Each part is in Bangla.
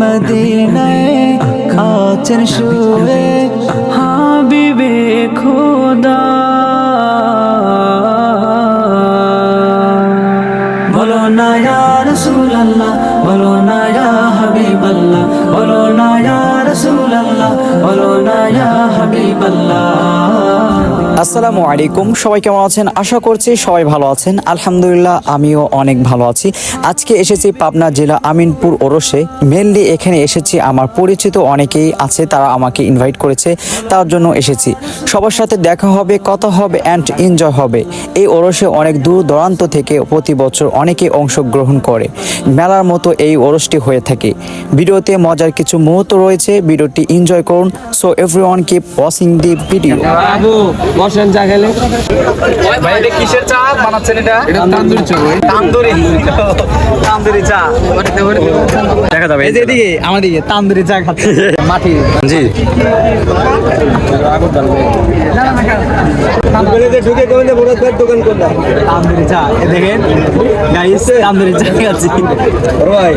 মদিনায় আছেন শুয়ে, হাবিবে খোদা। বলো না ইয়া রাসূলুল্লাহ, বলো না ইয়া হাবিবাল্লাহ, বলো না ইয়া রাসূলুল্লাহ, বলো না ইয়া হাবিবাল্লাহ। আসসালামু আলাইকুম। সবাই কেমন আছেন? আশা করছি সবাই ভালো আছেন। আলহামদুলিল্লাহ, আমিও অনেক ভালো আছি। আজকে এসেছি পাবনা জেলা আমিনপুর ওরসে। মেনলি এখানে এসেছি আমার পরিচিত অনেকেই আছে, তারা আমাকে ইনভাইট করেছে। তার জন্য এসেছি। সবার সাথে দেখা হবে, কথা হবে অ্যান্ড এনজয় হবে। এই ওরসে অনেক দূর দূরান্ত থেকে প্রতি বছর অনেকে অংশগ্রহণ করে। মেলার মতো এই ওরসটি হয়ে থাকে। ভিডিওতে মজার কিছু মুহূর্ত রয়েছে। ভিডিওটি এনজয় করুন। So everyone keep watching the video বসেন চা খেলে। ভাই এটা কিসের চা? বানাচ্ছেন এটা? এটা তান্দুরি চা ভাই। তান্দুরি। তান্দুরি চা। দেখা যাবে এই যে এদিকে আমার দিকে তান্দুরি চা খাচ্ছে। মাটি জি। ঢুকে কেমন বড় দোকান করলা তান্দুরি চা দেখেন। গাইস তান্দুরি চা খাচ্ছি। ভাই।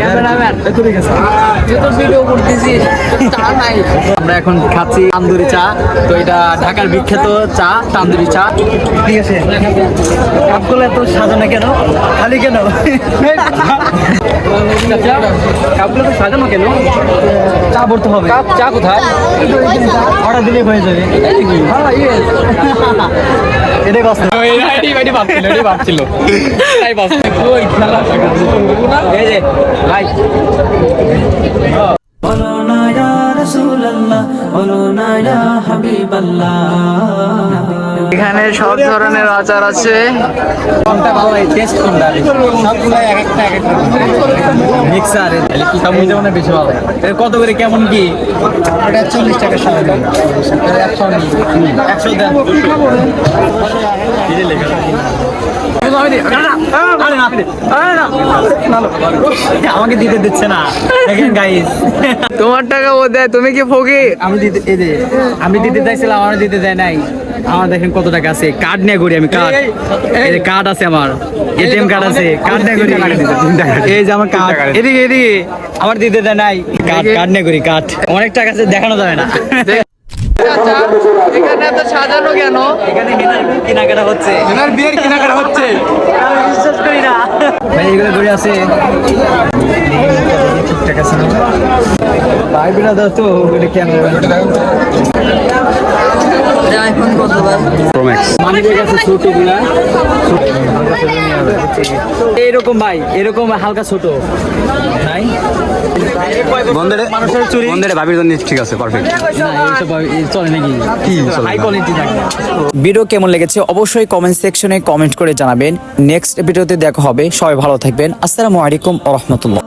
আমরা এখন খাচ্ছি তান্দুরি চা। তো এটা ঢাকার বিখ্যাত চা। তান্দুরি চা। ঠিক আছে। কাপগুলো এত সাজানো কেন? খালি কেন? কাপগুলো তো সাজানো কেন? চা ভরতে হবে। কাপ চা কোথায়? অর্ডার দিলে হয়ে যাবে। এটাই এডি এডি ভাবছিল ভাবছিল তাই ভাবছিল। ওই খেলা এই যে ভাই। বলো না ইয়া রাসূলুল্লাহ বলো না ইয়া হাবিবাল্লাহ। সব ধরনের আচার আছে। কোনটা ভালো লাগে টেস্ট কোনটা? সবগুলো এক একটা এক একটা মিক্সার সব মিলে বেশি ভালো এর কত করে কেমন কি? এটা টাকা দেন। আমাকে দিতে দিচ্ছে না। দেখেন গাইস তোমার টাকা ও দেয় তুমি কি ফকির? আমি দিতে আমি দিতে চাইছিলাম আমার দিতে দেয় নাই। আমার দেখেন কত টাকা আছে। কার্ড নিয়ে ঘুরি আমি কার্ড এই যে কার্ড আছে আমার। এটিএম কার্ড আছে কার্ড নিয়ে ঘুরি। এই যে আমার কার্ড এদিকে এদিকে। আমার দিতে দেয় নাই। কার্ড কার্ড নিয়ে ঘুরি কার্ড অনেক টাকা আছে দেখানো যাবে না। আচ্ছা এখানে এত সাজানো কেন? এখানে কেনাকাটা হচ্ছে। এনার বিয়ের কেনাকাটা হচ্ছে। আমি বিশ্বাস করি না। ভাই এগুলো ঘুরে আছে ঠিকঠাক আছে না ভাই বিনা দাও তো এটা কেন? কত ভাই মানিকের কাছে ছোটগুলা এইরকম ভাই এরকম হালকা ছোট। নাই বন্ধেরে মানুষের চুরি। বন্ধেরে ভাবির জন্য ঠিক আছে পারফেক্ট না এইসব এই চলে নাকি? কি হাই কোয়ালিটি থাকে। ভিডিও কেমন লেগেছে অবশ্যই কমেন্ট সেকশনে কমেন্ট করে জানাবেন। নেক্সট ভিডিওতে দেখা হবে। সবাই ভালো থাকবেন। আসসালামু আলাইকুম ওয়া রাহমাতুল্লাহ।